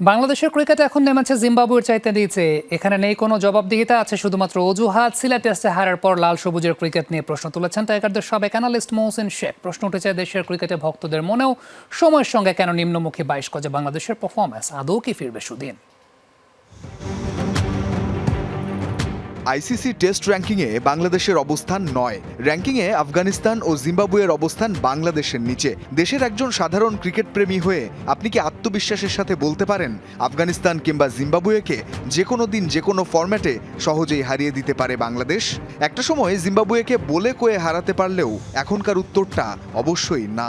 বাংলাদেশের ক্রিকেট এখন নেমেছে জিম্বাবুয়ের চাইতে দিয়েছে এখানে নেই কোনো জবাবদিহিতা, আছে শুধুমাত্র অজুহাত। সিলেট টেস্টে হারার পর লাল সবুজের ক্রিকেট নিয়ে প্রশ্ন তুলেছেন টাইগারদের সাবেক অ্যানালিস্ট মহসিন শেখ। প্রশ্ন উঠেছে, দেশের ক্রিকেটে ভক্তদের মনেও সময়ের সঙ্গে কেন নিম্নমুখী বাইশ গজে বাংলাদেশের পারফরমেন্স আদৌ কি ফিরবে সুদিন? আইসিসি টেস্ট র্যাঙ্কিংয়ে বাংলাদেশের অবস্থান নয়। র্যাঙ্কিংয়ে আফগানিস্তান ও জিম্বাবুয়ের অবস্থান বাংলাদেশের নিচে। দেশের একজন সাধারণ ক্রিকেট প্রেমী হয়ে আপনি কি আত্মবিশ্বাসের সাথে বলতে পারেন? আফগানিস্তান কিংবা জিম্বাবুয়েকে যে কোনো দিন যে কোনো ফরম্যাটে সহজেই হারিয়ে দিতে পারে বাংলাদেশ? একটা সময় জিম্বাবুয়েকে বলে কয়ে হারাতে পারলেও এখনকার উত্তরটা অবশ্যই না।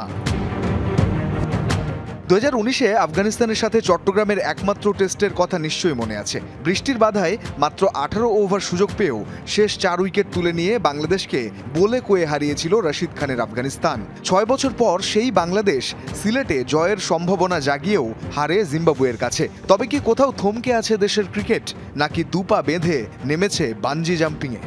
দু হাজার উনিশে আফগানিস্তানের সাথে চট্টগ্রামের একমাত্র টেস্টের কথা নিশ্চয়ই মনে আছে। বৃষ্টির বাধায় মাত্র আঠারো ওভার সুযোগ পেয়েও শেষ চার উইকেট তুলে নিয়ে বাংলাদেশকে বলে কয়ে হারিয়েছিল রশিদ খানের আফগানিস্তান। ছয় বছর পর সেই বাংলাদেশ সিলেটে জয়ের সম্ভাবনা জাগিয়েও হারে জিম্বাবুয়ের কাছে। তবে কি কোথাও থমকে আছে দেশের ক্রিকেট, নাকি দুপা বেঁধে নেমেছে বানজি জাম্পিংয়ে?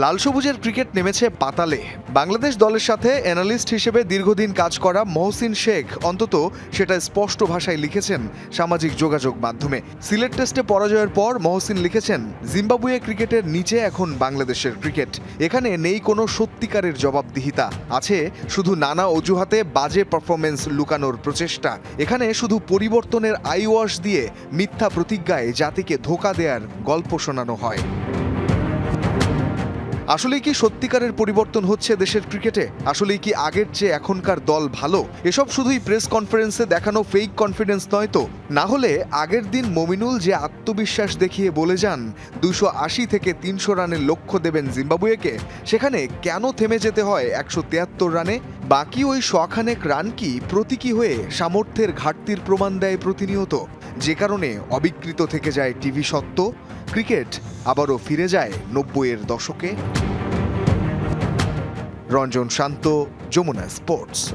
লাল সবুজের ক্রিকেট নেমেছে পাতালে। বাংলাদেশ দলের সাথে অ্যানালিস্ট হিসেবে দীর্ঘদিন কাজ করা মহসিন শেখ অন্তত সেটা স্পষ্ট ভাষায় লিখেছেন সামাজিক যোগাযোগ মাধ্যমে। সিলেট টেস্টে পরাজয়ের পর মহসিন লিখেছেন, জিম্বাবুয়ে ক্রিকেটের নিচে এখন বাংলাদেশের ক্রিকেট। এখানে নেই কোনো সত্যিকারের জবাবদিহিতা। আছে শুধু নানা অজুহাতে বাজে পারফরমেন্স লুকানোর প্রচেষ্টা। এখানে শুধু পরিবর্তনের আইওয়াশ দিয়ে মিথ্যা প্রতিজ্ঞায় জাতিকে ধোকা দেওয়ার গল্প শোনানো হয়। আসলেই কি সত্যিকারের পরিবর্তন হচ্ছে দেশের ক্রিকেটে? আসলেই কি আগের চেয়ে এখনকার দল ভালো? এসব শুধুই প্রেস কনফারেন্সে দেখানো ফেক কনফিডেন্স নয় তো? না হলে আগের দিন মমিনুল যে আত্মবিশ্বাস দেখিয়ে বলে যান, দুশো আশি থেকে তিনশো রানের লক্ষ্য দেবেন জিম্বাবুয়েকে, সেখানে কেন থেমে যেতে হয় একশো তিয়াত্তর রানে? বাকি ওই শখানেক রান কি প্রতীকী হয়ে সামর্থ্যের ঘাটতির প্রমাণ দেয় প্রতিনিয়ত? যে কারণে অবিকৃত থেকে যায় টিভি সত্ত্ব ক্রিকেট আবারও ফিরে যায় নব্বইয়ের দশকে। রঞ্জন শান্ত, যমুনা স্পোর্টস।